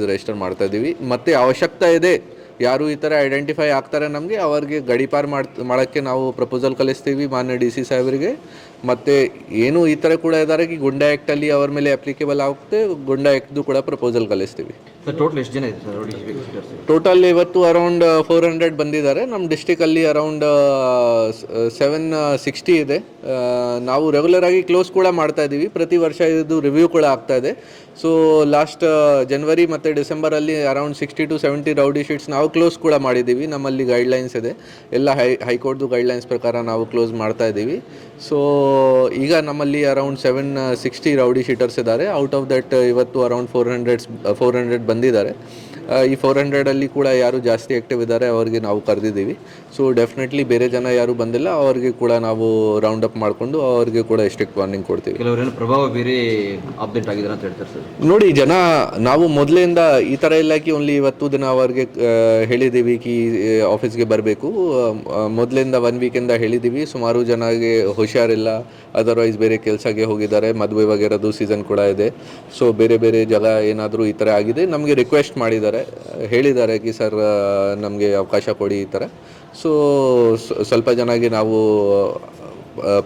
Register ಮಾಡ್ತಾ ಇದ್ದೀವಿ. ಮತ್ತೆ ಅವಶ್ಯಕತೆ ಇದೆ. ಯಾರು ಈ ಥರ ಐಡೆಂಟಿಫೈ ಆಗ್ತಾರೆ ನಮಗೆ ಅವರಿಗೆ ಗಡೀಪಾರ್ ಮಾಡಿ ಮಾಡೋಕ್ಕೆ ನಾವು ಪ್ರಪೋಸಲ್ ಕಳಿಸ್ತೀವಿ ಮಾನ್ಯ ಡಿ ಸಿ ಸಾಹೇಬರಿಗೆ. ಮತ್ತು ಏನು ಈ ಥರ ಕೂಡ ಇದ್ದಾರೆ ಈ ಗುಂಡಾ ಆ್ಯಕ್ಟಲ್ಲಿ ಅವ್ರ ಮೇಲೆ ಅಪ್ಲಿಕೇಬಲ್ ಆಗುತ್ತೆ ಗುಂಡಾ ಆ್ಯಕ್ಟ್ದು ಕೂಡ ಪ್ರಪೋಸಲ್ ಕಳಿಸ್ತೀವಿ. ಸರ್ ಟೋಟಲ್ ಎಷ್ಟು ಜನ ಟೋಟಲ್ ಇವತ್ತು ಅರೌಂಡ್ ಫೋರ್ ಹಂಡ್ರೆಡ್ ಬಂದಿದ್ದಾರೆ. ನಮ್ಮ ಡಿಸ್ಟಿಕಲ್ಲಿ ಅರೌಂಡ್ ಸೆವೆನ್ ಸಿಕ್ಸ್ಟಿ ಇದೆ. ನಾವು ರೆಗ್ಯುಲರ್ ಆಗಿ ಕ್ಲೋಸ್ ಕೂಡ ಮಾಡ್ತಾ ಇದ್ದೀವಿ ಪ್ರತಿ ವರ್ಷ ಇದು ರಿವ್ಯೂ ಕೂಡ ಆಗ್ತಾ ಇದೆ. ಸೊ ಲಾಸ್ಟ್ ಜನವರಿ ಮತ್ತು ಡಿಸೆಂಬರಲ್ಲಿ around sixty two seventy rowdy sheets ನಾವು ಕ್ಲೋಸ್ ಕೂಡ ಮಾಡಿದ್ದೀವಿ. ನಮ್ಮಲ್ಲಿ ಗೈಡ್ಲೈನ್ಸ್ ಇದೆ. ಎಲ್ಲ ಹೈ ಹೈಕೋರ್ಟ್ದು ಗೈಡ್ಲೈನ್ಸ್ ಪ್ರಕಾರ ನಾವು ಕ್ಲೋಸ್ ಮಾಡ್ತಾ ಇದ್ದೀವಿ. ಸೊ ಈಗ ನಮ್ಮಲ್ಲಿ around seven sixty rowdy sheeters ಇದ್ದಾರೆ. ಔಟ್ ಆಫ್ ದಟ್ ಇವತ್ತು around four hundreds four hundred ಬಂದಿದ್ದಾರೆ. ಈ ಫೋರ್ ಹಂಡ್ರೆಡಲ್ಲಿ ಕೂಡ ಯಾರು ಜಾಸ್ತಿ ಆ್ಯಕ್ಟಿವ್ ಇದ್ದಾರೆ ಅವ್ರಿಗೆ ನಾವು ಕರೆದಿದ್ದೀವಿ. ಸೊ ಡೆಫಿನೆಟ್ಲಿ ಬೇರೆ ಜನ ಯಾರು ಬಂದಿಲ್ಲ ಅವ್ರಿಗೆ ಕೂಡ ನಾವು ರೌಂಡ್ ಅಪ್ ಮಾಡಿಕೊಂಡು ಅವ್ರಿಗೆ ಕೂಡ ಸ್ಟ್ರಿಕ್ಟ್ ವಾರ್ನಿಂಗ್ ಕೊಡ್ತೀವಿ. ಕೆಲವರೇನು ಪ್ರಭಾವ ಬೀರಿ ಅಪ್ಡೇಟ್ ಆಗಿದ್ದಾರೆ ಅಂತ ಹೇಳ್ತಾರೆ ಸರ್. ನೋಡಿ ಜನ ನಾವು ಮೊದಲಿಂದ ಈ ಥರ ಇಲ್ಲಕ್ಕೆ ಕಿ ಓನ್ಲಿ ಇವತ್ತು ದಿನ ಅವ್ರಿಗೆ ಹೇಳಿದ್ದೀವಿ ಕಿ ಆಫೀಸ್ಗೆ ಬರಬೇಕು. ಮೊದಲಿಂದ ಒನ್ ವೀಕಿಂದ ಹೇಳಿದ್ದೀವಿ ಸುಮಾರು ಜನಗೆ ಹುಷಾರಿಲ್ಲ. ಅದರ್ವೈಸ್ ಬೇರೆ ಕೆಲಸಕ್ಕೆ ಹೋಗಿದ್ದಾರೆ. ಮದುವೆ ವಗೇರದು ಸೀಸನ್ ಕೂಡ ಇದೆ. ಸೊ ಬೇರೆ ಬೇರೆ ಜಾಗ ಏನಾದರೂ ಈ ಥರ ಆಗಿದೆ ನಮಗೆ ರಿಕ್ವೆಸ್ಟ್ ಮಾಡಿದ್ದಾರೆ. ಹೇಳಿದ್ದಾರೆ ಕಿ ಸರ್ ನಮಗೆ ಅವಕಾಶ ಕೊಡಿ ಈ ಥರ ಸೊ, ಸ್ವಲ್ಪ ಜನಗೆ ನಾವು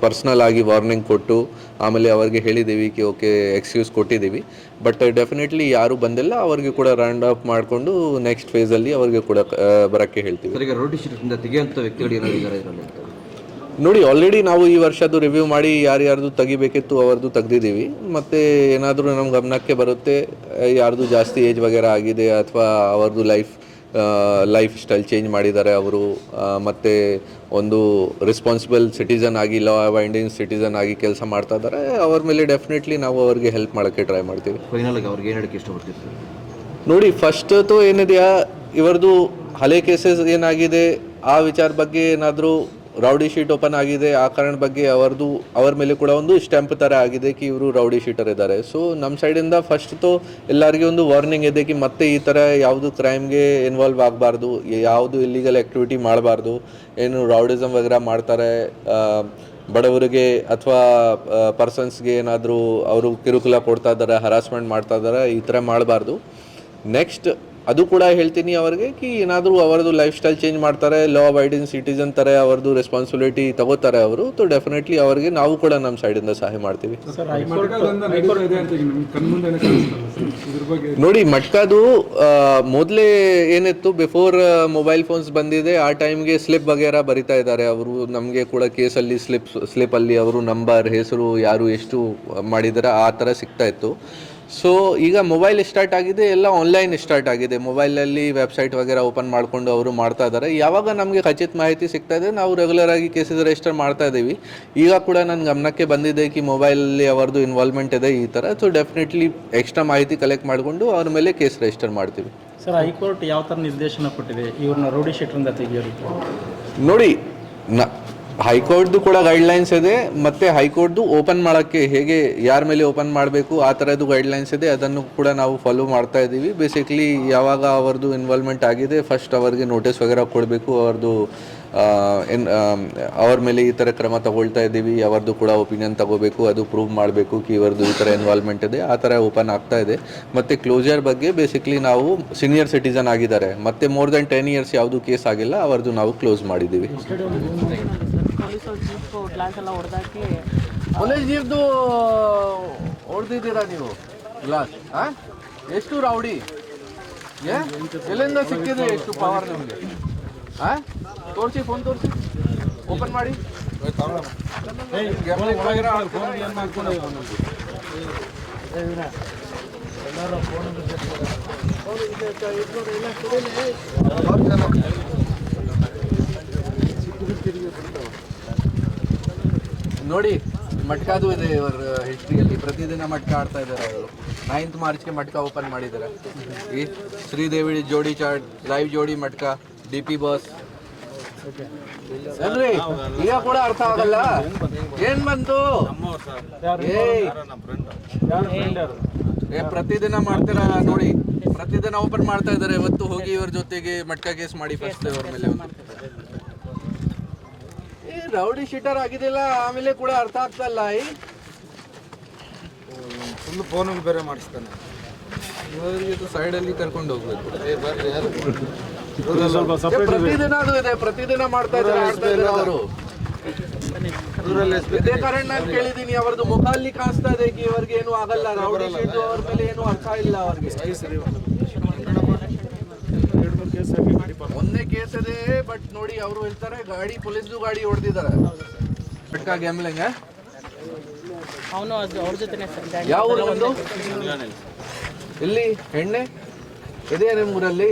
ಪರ್ಸ್ನಲ್ ಆಗಿ ವಾರ್ನಿಂಗ್ ಕೊಟ್ಟು, ಆಮೇಲೆ ಅವ್ರಿಗೆ ಹೇಳಿದ್ದೀವಿ ಕಿ ಓಕೆ ಎಕ್ಸ್ಕ್ಯೂಸ್ ಕೊಟ್ಟಿದ್ದೀವಿ. ಬಟ್ ಡೆಫಿನೆಟ್ಲಿ ಯಾರು ಬಂದಿಲ್ಲ, ಅವ್ರಿಗೆ ಕೂಡ ರೌಂಡ್ ಅಪ್ ಮಾಡಿಕೊಂಡು ನೆಕ್ಸ್ಟ್ ಫೇಸಲ್ಲಿ ಅವ್ರಿಗೆ ಕೂಡ ಬರೋಕ್ಕೆ ಹೇಳ್ತೀವಿ. ತೆಗೆಯುವಂಥ ವ್ಯಕ್ತಿಗಳು ಏನಾದ್ರು ಇದ್ದಾರೆ ಇದರಲ್ಲಿ ಅಂತ ನೋಡಿ ಆಲ್ರೆಡಿ ನಾವು ಈ ವರ್ಷದ್ದು ರಿವ್ಯೂ ಮಾಡಿ ಯಾರ್ಯಾರ್ದು ತೆಗಿಬೇಕಿತ್ತು ಅವ್ರದ್ದು ತೆಗ್ದಿದ್ದೀವಿ. ಮತ್ತು ಏನಾದರೂ ನಮ್ಮ ಗಮನಕ್ಕೆ ಬರುತ್ತೆ ಯಾರ್ದು ಜಾಸ್ತಿ ಏಜ್ ವಗೇರ ಆಗಿದೆ ಅಥವಾ ಅವ್ರದ್ದು ಲೈಫ್ ಲೈಫ್ ಸ್ಟೈಲ್ ಚೇಂಜ್ ಮಾಡಿದ್ದಾರೆ ಅವರು ಮತ್ತು ಒಂದು ರೆಸ್ಪಾನ್ಸಿಬಲ್ ಸಿಟಿಸನ್ ಆಗಿ ಲಾ ಇಂಡಿಯನ್ ಸಿಟಿಸನ್ ಆಗಿ ಕೆಲಸ ಮಾಡ್ತಾ ಇದ್ದಾರೆ ಅವ್ರ ಮೇಲೆ ಡೆಫಿನೆಟ್ಲಿ ನಾವು ಅವ್ರಿಗೆ ಹೆಲ್ಪ್ ಮಾಡೋಕ್ಕೆ ಟ್ರೈ ಮಾಡ್ತೀವಿ. ಫೈನಲ್ ಆಗಿ ಅವ್ರಿಗೆ ಏನು ಹೇಳಕ್ಕೆ ಇಷ್ಟಪಡ್ತೀವಿ ನೋಡಿ ಫಸ್ಟು ಏನಿದೆಯಾ ಇವರದು ಹಳೆ ಕೇಸಸ್ ಏನಾಗಿದೆ ಆ ವಿಚಾರ ಬಗ್ಗೆ ಏನಾದರೂ ರೌಡಿ ಶೀಟ್ ಓಪನ್ ಆಗಿದೆ. ಆ ಕಾರಣ ಬಗ್ಗೆ ಅವರದು, ಅವ್ರ ಮೇಲೆ ಕೂಡ ಒಂದು ಸ್ಟ್ಯಾಂಪ್ ಥರ ಆಗಿದೆ ಕಿ ಇವರು ರೌಡಿ ಶೀಟರ್ ಇದ್ದಾರೆ. ಸೊ ನಮ್ಮ ಸೈಡಿಂದ ಫಸ್ಟ್ ತೋ ಎಲ್ಲರಿಗೆ ಒಂದು ವಾರ್ನಿಂಗ್ ಇದೆ ಕಿ ಮತ್ತೆ ಈ ಥರ ಯಾವುದು ಕ್ರೈಮ್ಗೆ ಇನ್ವಾಲ್ವ್ ಆಗಬಾರ್ದು, ಯಾವುದು ಇಲ್ಲಿಗಲ್ ಆ್ಯಕ್ಟಿವಿಟಿ ಮಾಡಬಾರ್ದು, ಏನು ರೌಡಿಸಮ್ ವಗೇರ ಮಾಡ್ತಾರೆ ಬಡವರಿಗೆ ಅಥವಾ ಪರ್ಸನ್ಸ್ಗೆ ಏನಾದರೂ ಅವರು ಕಿರುಕುಳ ಕೊಡ್ತಾ ಇದ್ದಾರೆ ಹರಾಸ್ಮೆಂಟ್ ಮಾಡ್ತಾ ಇದ್ದಾರೆ, ಈ ಥರ ಮಾಡಬಾರ್ದು. ನೆಕ್ಸ್ಟ್ ಅದು ಕೂಡ ಹೇಳ್ತೀನಿ ಅವ್ರಿಗೆ ಕಿ ಏನಾದರೂ ಅವರದು ಲೈಫ್ ಸ್ಟೈಲ್ ಚೇಂಜ್ ಮಾಡ್ತಾರೆ ಲಾ ಅಬೈಡಿಂಗ್ ಸಿಟಿಸನ್ ಥರ ಅವ್ರದ್ದು ರೆಸ್ಪಾನ್ಸಿಬಿಲಿಟಿ ತಗೋತಾರೆ ಅವರು ಸೊ ಡೆಫಿನೆಟ್ಲಿ ಅವರಿಗೆ ನಾವು ಕೂಡ ನಮ್ಮ ಸೈಡಿಂದ ಸಹಾಯ ಮಾಡ್ತೀವಿ. ನೋಡಿ ಮಟ್ಕಾದು ಮೊದಲೇ ಏನಿತ್ತು ಬಿಫೋರ್ ಮೊಬೈಲ್ ಫೋನ್ಸ್ ಬಂದಿದೆ ಆ ಟೈಮ್ಗೆ ಸ್ಲಿಪ್ ಬಗೆರ ಬರಿತಾ ಇದ್ದಾರೆ ಅವರು. ನಮಗೆ ಕೂಡ ಕೇಸಲ್ಲಿ ಸ್ಲಿಪ್ ಸ್ಲಿಪ್ಪಲ್ಲಿ ಅವರು ನಂಬರ್ ಹೆಸರು ಯಾರು ಎಷ್ಟು ಮಾಡಿದ್ದಾರೆ ಆ ಥರ ಸಿಗ್ತಾ ಇತ್ತು. ಸೊ ಈಗ ಮೊಬೈಲ್ ಸ್ಟಾರ್ಟ್ ಆಗಿದೆ ಎಲ್ಲ ಆನ್ಲೈನ್ ಸ್ಟಾರ್ಟ್ ಆಗಿದೆ. ಮೊಬೈಲಲ್ಲಿ ವೆಬ್ಸೈಟ್ ವಗೇರ ಓಪನ್ ಮಾಡಿಕೊಂಡು ಅವರು ಮಾಡ್ತಾ ಇದ್ದಾರೆ ಯಾವಾಗ ನಮಗೆ ಖಚಿತ ಮಾಹಿತಿ ಸಿಗ್ತಾ ಇದೆ ನಾವು ರೆಗ್ಯುಲರ್ ಆಗಿ ಕೇಸಸ್ ರಿಜಿಸ್ಟರ್ ಮಾಡ್ತಾ ಇದ್ದೀವಿ. ಈಗ ಕೂಡ ನನ್ನ ಗಮನಕ್ಕೆ ಬಂದಿದೆ ಕಿ ಮೊಬೈಲಲ್ಲಿ ಅವರದ್ದು ಇನ್ವಾಲ್ವ್ಮೆಂಟ್ ಇದೆ ಈ ಥರ ಸೊ ಡೆಫಿನೆಟ್ಲಿ ಎಕ್ಸ್ಟ್ರಾ ಮಾಹಿತಿ ಕಲೆಕ್ಟ್ ಮಾಡಿಕೊಂಡು ಅವ್ರ ಮೇಲೆ ಕೇಸ್ ರಿಜಿಸ್ಟರ್ ಮಾಡ್ತೀವಿ. ಸರ್ ಹೈಕೋರ್ಟ್ ಯಾವ ಥರ ನಿರ್ದೇಶನ ಕೊಟ್ಟಿದೆ? ಇವ್ರನ್ನ ರೌಡಿ ಶೆಟ್ರಿಂದ ತೆಗೆಯೋದು? ನೋಡಿ ನ ಹೈಕೋರ್ಟ್ದು ಕೂಡ ಗೈಡ್ಲೈನ್ಸ್ ಇದೆ, ಮತ್ತು ಹೈಕೋರ್ಟ್ದು ಓಪನ್ ಮಾಡೋಕ್ಕೆ ಹೇಗೆ, ಯಾರ ಮೇಲೆ ಓಪನ್ ಮಾಡಬೇಕು, ಆ ಥರದ್ದು ಗೈಡ್ಲೈನ್ಸ್ ಇದೆ, ಅದನ್ನು ಕೂಡ ನಾವು ಫಾಲೋ ಮಾಡ್ತಾ ಇದ್ದೀವಿ. ಬೇಸಿಕ್ಲಿ ಯಾವಾಗ ಅವ್ರದ್ದು ಇನ್ವಾಲ್ವ್ಮೆಂಟ್ ಆಗಿದೆ ಫಸ್ಟ್ ಅವರಿಗೆ ನೋಟಿಸ್ ವಗೇರ ಕೊಡಬೇಕು, ಅವ್ರದ್ದು ಏನು ಅವ್ರ ಮೇಲೆ ಈ ಥರ ಕ್ರಮ ತಗೊಳ್ತಾ ಇದ್ದೀವಿ, ಅವರದ್ದು ಕೂಡ ಒಪಿನಿಯನ್ ತಗೋಬೇಕು, ಅದು ಪ್ರೂವ್ ಮಾಡಬೇಕು ಕಿ ಇವರದ್ದು ಈ ಥರ ಇನ್ವಾಲ್ವ್ಮೆಂಟ್ ಇದೆ, ಆ ಥರ ಓಪನ್ ಆಗ್ತಾ ಇದೆ. ಮತ್ತು ಕ್ಲೋಜರ್ ಬಗ್ಗೆ ಬೇಸಿಕ್ಲಿ ನಾವು ಸೀನಿಯರ್ ಸಿಟಿಸನ್ ಆಗಿದ್ದಾರೆ. ಮತ್ತು ಮೋರ್ ದೆನ್ ಟೆನ್ ಇಯರ್ಸ್ ಯಾವುದು ಕೇಸ್ ಆಗಿಲ್ಲ, ಅವರದ್ದು ನಾವು ಕ್ಲೋಸ್ ಮಾಡಿದ್ದೀವಿ. ಪೊಲೀಸರು ಜೀಪ್ ಗ್ಲಾಸ್ ಎಲ್ಲ ಹೊಡೆದಾಕಿ ಪೊಲೀಸ್ ಜೀಪ್ದು ಹೊಡೆದಿದ್ದೀರಾ ನೀವು? ಗ್ಲಾಸ್ ಎಷ್ಟು ರೌಡಿ? ಏ? ಎಲ್ಲಿಂದ ಸಿಕ್ಕಿದೆ ಎಷ್ಟು ಪವರ್ ನಿಮಗೆ? ಹಾಂ ತೋರಿಸಿ ಫೋನ್ ತೋರಿಸಿ. ಓಪನ್ ಮಾಡಿ. ನೋಡಿ ಮಟ್ಕಾದು ಇದೆ ಇವರ ಹಿಸ್ಟ್ರಿಯಲ್ಲಿ ಪ್ರತಿದಿನ ಮಟ್ಕ ಆಡ್ತಾ ಇದ್ದಾರೆ ಅವರು. ನೈನ್ತ್ ಮಾರ್ಚ್ಗೆ ಮಟ್ಕ ಓಪನ್ ಮಾಡಿದ್ದಾರೆ. ಈ ಶ್ರೀದೇವಿ ಜೋಡಿ ಚಾಟ್ ಲೈವ್ ಜೋಡಿ ಮಟ್ಕ ಡಿ ಪಿ ಬಾಸ್ ಅಲ್ರಿ, ಈಗ ಕೂಡ ಅರ್ಥ ಆಗಲ್ಲ. ಏನ್ ಬಂತು? ಏ, ಪ್ರತಿದಿನ ಮಾಡ್ತೀರಾ? ನೋಡಿ, ಪ್ರತಿದಿನ ಓಪನ್ ಮಾಡ್ತಾ ಇದ್ದಾರೆ. ಇವತ್ತು ಹೋಗಿ ಇವ್ರ ಜೊತೆಗೆ ಮಟ್ಕ ಕೇಸ್ ಮಾಡಿ ಫಸ್ಟ್ ಇವ್ರ ಮೇಲೆ. ರೌಡಿ ಶೀಟರ್ ಆಗಿದಿಲ್ಲ ಆಮೇಲೆ ಕೂಡ ಅರ್ಥ ಆಗ್ತಲ್ಲ ಇಲ್ಲ ಈ. ಫುಲ್ ಫೋನಿಗೆ ಬೇರೆ ಮಾಡಿಸ್ತಾನೆ. ಇವರಿಗೆ ಸೈಡಲ್ಲಿ ಕರ್ಕೊಂಡು ಹೋಗ್ಬೇಕು. ಸ್ವಲ್ಪ ಸಪ್ರೇಟ್ ಪ್ರತಿದಿನ ಅದು ಇದೆ ಪ್ರತಿದಿನ ಮಾಡ್ತಾ ಇದ್ದಾರೆ ಆಡ್ತಾ ಇದ್ದಾರೆ ಅವರು. ಇದೇ ಕಾರಣ ನಾನು ಕೇಳಿದೀನಿ ಅವರದ್ದು ಮುಖ ಅಲ್ಲಿ ಕಾಣಿಸ್ತಾ ಇದೆ ಇವರಿಗೆ ಏನು ಆಗಲ್ಲ. ರೌಡಿ ಶೀಟು ಅವ್ರ ಮೇಲೆ ಏನು ಅರ್ಥ ಇಲ್ಲ ಅವ್ರಿಗೆ. ಮೂರು ಕೇಸ್ ಮಾಡಿ ಒಂದೇ ಕೇಸ್ ಇದೆ ಬಟ್ ನೋಡಿ ಅವರು ಹೇಳ್ತಾರೆ ಗಾಡಿ ಪೊಲೀಸ್ದು ಗಾಡಿ ಹೊಡೆದಿದ್ದಾರೆ. ಗ್ಯಾಮ್ಲಿಂಗ್ ಅವನು ಅವ್ರ ಜೊತೆನೇ ಯಾವ ಊರು ಇಲ್ಲಿ ಎಣ್ಣೆ? ಇದೆ ನಿಮ್ಮ ಊರಲ್ಲಿ?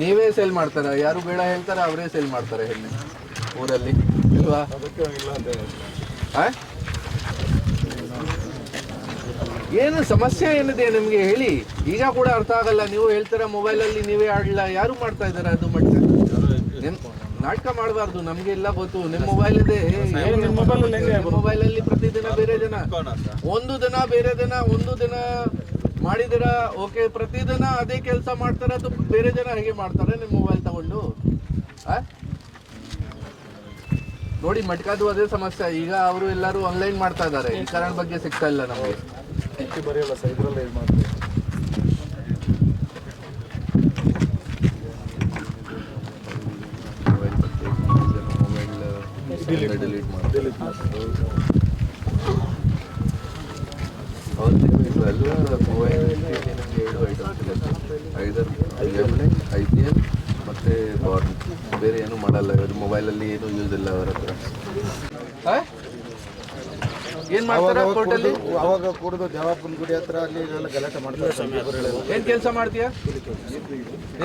ನೀವೇ ಸೇಲ್ ಮಾಡ್ತಾರೆ? ಯಾರು ಬೇಡ ಹೇಳ್ತಾರೆ ಅವರೇ ಸೇಲ್ ಮಾಡ್ತಾರೆ ಎಣ್ಣೆ ಊರಲ್ಲಿ. ಇಲ್ವಾ? ಏನು ಸಮಸ್ಯೆ ಏನಿದೆ ನಿಮಗೆ ಹೇಳಿ? ಈಗ ಕೂಡ ಅರ್ಥ ಆಗಲ್ಲ. ನೀವು ಹೇಳ್ತೀರಾ ಮೊಬೈಲಲ್ಲಿ ನೀವೇ ಆಡ್ಲಾ? ಯಾರು ಮಾಡ್ತಾ ಇದಾರೆ ಅದು ಮಟ್ಟ? ನಿಮ್ ನಾಟಕ ಮಾಡಬಾರ್ದು ನಮ್ಗೆ ಎಲ್ಲ ಗೊತ್ತು. ನಿಮ್ ಮೊಬೈಲ್ ಇದೆ. ನಿಮ್ಮ ಮೊಬೈಲ್ ಅಲ್ಲಿ ಪ್ರತಿದಿನ ಬೇರೆ ದಿನ. ಒಂದು ದಿನ ಬೇರೆ ದಿನ ಒಂದು ದಿನ ಮಾಡಿದಿರ ಓಕೆ ಪ್ರತಿದಿನ ಅದೇ ಕೆಲಸ ಮಾಡ್ತಾರೆ? ಅದು ಬೇರೆ ಜನ ಹೇಗೆ ಮಾಡ್ತಾರೆ ನಿಮ್ಮ ಮೊಬೈಲ್ ತಗೊಂಡು? ಆ? ನೋಡಿ ಮಟ್ಕಾದು ಅದೇ ಸಮಸ್ಯೆ. ಈಗ ಅವರು ಎಲ್ಲರೂ ಆನ್ಲೈನ್ ಮಾಡ್ತಾ ಇದ್ದಾರೆ. ಈ ಕಾರಣ ಬಗ್ಗೆ ಸಿಗ್ತಾ ಇಲ್ಲ ನಮಗೆ. ಐದರ್ ಐ ಪಿ ಎಲ್ ಮತ್ತು ಬಾರ್ ಬೇರೆ ಏನು ಮಾಡಲ್ಲ. ಇವರು ಮೊಬೈಲಲ್ಲಿ ಏನು ಯೂಸ್ ಇಲ್ಲ ಅವರ ಹತ್ರ. ಏನು ಮಾಡ್ತಾರೆ ಕೋರ್ಟಲ್ಲಿ ಅವಾಗ ಕುಡಿದು ದೇವಪ್ಪನ ಗುಡಿ ಹತ್ರ ಅಲ್ಲಿ ಇಲ್ಲೆಲ್ಲ ಗಲಾಟೆ ಮಾಡ್ತಾರೆ. ಏನು ಕೆಲಸ ಮಾಡ್ತೀಯಾ?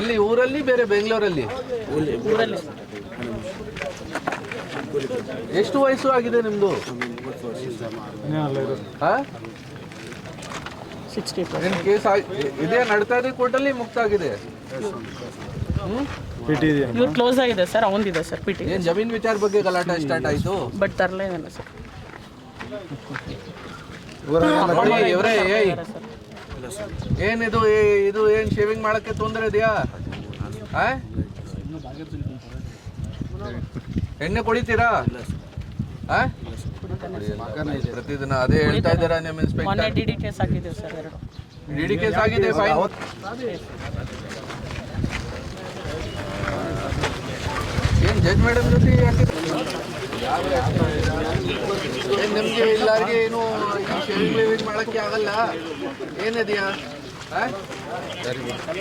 ಎಲ್ಲಿ ಊರಲ್ಲಿ ಬೇರೆ ಬೆಂಗಳೂರಲ್ಲಿ? ಊರಲ್ಲಿ. ಎಷ್ಟು ವಯಸ್ಸು ಆಗಿದೆ ನಿಮ್ಮದು ಹಾಂ? ಏನು ಕೇಸ್ ಇದೇ ನಡೀತಾ ಇದೆ ಕೋರ್ಟಲ್ಲಿ ಮುಕ್ತ ಆಗಿದೆ? ಇವ್ರು ಕ್ಲೋಸ್ ಆಗಿದೆ ಸರ್ ಅವಂದಿದೆ ಸರ್ ಪಿಟಿ ಏನು ಜಮೀನ್ ವಿಚಾರ ಬಗ್ಗೆ ಗಲಾಟೆ ಸ್ಟಾರ್ಟ್ ಆಯ್ತು? ಬಟ್ ತರಲೇ ಇಲ್ಲ ಸರ್ ನೋಡಿ ಇವರೇ ಏನಿದು ಏ- ಇದು ಏನ್ ಶೇವಿಂಗ್ ಮಾಡಕ್ಕೆ ತೊಂದರೆ ಇದೆಯಾ? ಆ? ಎಣ್ಣೆ ಕುಡಿತೀರಾ? ಆ? ಪ್ರತಿದಿನ ಅದೇ ಹೇಳ್ತಾ ಇದ್ದೀರಾ ನಿಮ್ಮ ಮೊನ್ನೆ ಇನ್ಸ್ಪೆಕ್ಟರ್ ಡಿ ಡಿ ಕೇಸ್ ಹಾಕಿದ್ದೀವಿ ಸರ್ ಎರಡು. ಡಿ ಡಿ ಕೇಸ್ ಆಗಿದೆ ಫೈನ್ ಏನ್ ಜಡ್ಜ್ ಮೇಡಮ್ ಜೊತೆ ಯಾಕೆ? ಏನ್ ನಿಮ್ಗೆ ಎಲ್ಲಾರ್ಗೆ ಏನು ಶೇವಿಂಗ್ ವೇವಿಂಗ್ ಮಾಡಕ್ಕೆ ಆಗಲ್ಲ? ಏನಿದೆಯಾ? ಆ?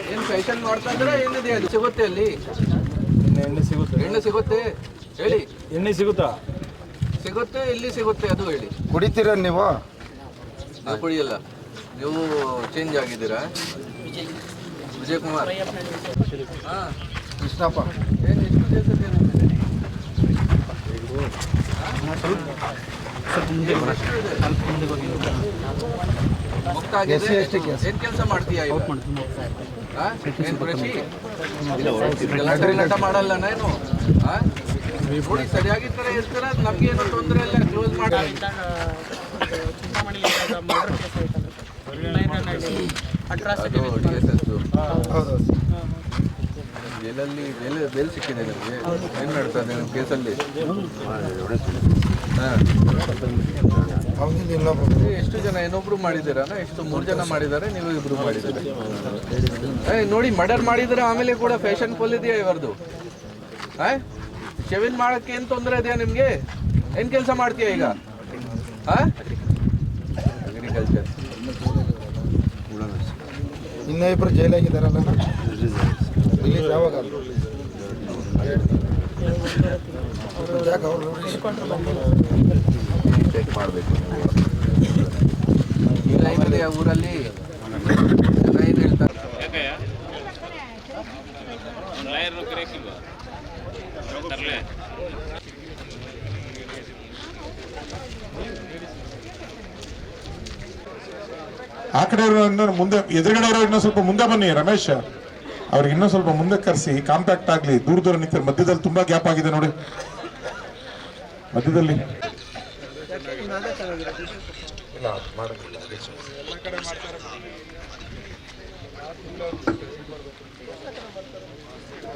ಏನ್ ಫೈಷನ್ ಮಾಡ್ತಾ ಇದ್ರೆ ಏನಿದೆಯಾ? ಅದು ಸಿಗುತ್ತೆ ಅಲ್ಲಿ? ಇನ್ನು ಎಣ್ಣೆ ಸಿಗುತ್ತೆ. ಎಣ್ಣೆ ಸಿಗುತ್ತೆ? ಹೇಳಿ. ಎಣ್ಣೆ ಸಿಗುತ್ತಾ? ಸಿಗುತ್ತೆ ಎಲ್ಲಿ ಸಿಗುತ್ತೆ ಅದು ಹೇಳಿ. ಕುಡಿತೀರ ನೀವು? ನಾವು ಕುಡಿಯಲ್ಲ. ನೀವು ಚೇಂಜ್ ಆಗಿದ್ದೀರಾ? ವಿಜಯ್ ಕುಮಾರ್ ಹಾ. ಕೃಷ್ಣಪ್ಪ. ಏನು ಎಷ್ಟು ದಿವಸ ಇದೆ ನಿಮ್ಗೆ? ಮುಕ್ತ ಆಗಿದೆ? ಏನ್ ಕೆಲಸ ಮಾಡ್ತೀಯಾ? ಏನ್ ಕೃಷಿ? ಮಾಡಲ್ಲ ನಾನು ಹಾ? ನೋಡಿ ಸರಿಯಾಗಿ ತರ ಇರ್ತೀರ ನಮ್ಗೆ ಏನು ತೊಂದರೆ ಇಲ್ಲ ಕ್ಲೋಸ್ ಮಾಡಿ. ಚಿಂತಾಮಣಿ ಮರ್ಡರ್ ಕೇಸ್ ಆಯ್ತಲ್ಲ. ಸರ್ ಅಟ್ರಾಸಿಟಿ ಜೈಲಲ್ಲಿ ಜೈಲ್ ಬೇಲ್ ಸಿಕ್ಕಿದೆ ನಿಮಗೆ. ಏನು ಮಾಡ್ತಾರೆ ನಿಮ್ಮ ಕೇಸಲ್ಲಿ? ಹಾಂ. ಎಷ್ಟು ಜನ ಇನ್ನೊಬ್ರು ಮಾಡಿದ್ದೀರಾ? ಎಷ್ಟು ಮೂರು ಜನ ಮಾಡಿದ್ದಾರೆ ನೀವು ಇಬ್ರು ಮಾಡಿದ್ದೀರಾ? ಏ ನೋಡಿ ಮರ್ಡರ್ ಮಾಡಿದ್ರೆ ಆಮೇಲೆ ಕೂಡ ಫ್ಯಾಷನ್ ಫುಲ್ ಇದೆಯಾ ಇವರದು ಆ ಶೆವಿನ್ ಮಾಡಕ್ಕೆ ಏನು ತೊಂದರೆ ಇದೆಯಾ ನಿಮಗೆ? ಏನು ಕೆಲಸ ಮಾಡ್ತೀಯಾ ಈಗ? ಇನ್ನ ಅಗ್ರಿಕಲ್ಚರ್ ಇನ್ನೂ ಇಬ್ರು ಜೈಲಾಗಿದ್ದಾರಲ್ಲ ರಿಲೀಸ್ ಯಾವಾಗ? ಯಾಕೆ ಅವ್ರು ಚೆಕ್ ಮಾಡಬೇಕು. ಈಗ ಏನಿದೆ ಊರಲ್ಲಿ ಜನ ಏನು ಹೇಳ್ತಾರೆ ಕಡೆಯವರು ಮುಂದೆ ಎದುರುಗಡೆ ಇನ್ನೂ ಸ್ವಲ್ಪ ಮುಂದೆ ಬನ್ನಿ, ರಮೇಶ್. ಅವ್ರಿಗೆ ಇನ್ನೂ ಸ್ವಲ್ಪ ಮುಂದೆ ಕರೆಸಿ. ಕಾಂಪ್ಯಾಕ್ಟ್ ಆಗಲಿ. ದೂರ ದೂರ ನಿಂತಾರೆ. ಮಧ್ಯದಲ್ಲಿ ತುಂಬಾ ಗ್ಯಾಪ್ ಆಗಿದೆ ನೋಡಿ. ಮಧ್ಯದಲ್ಲಿ.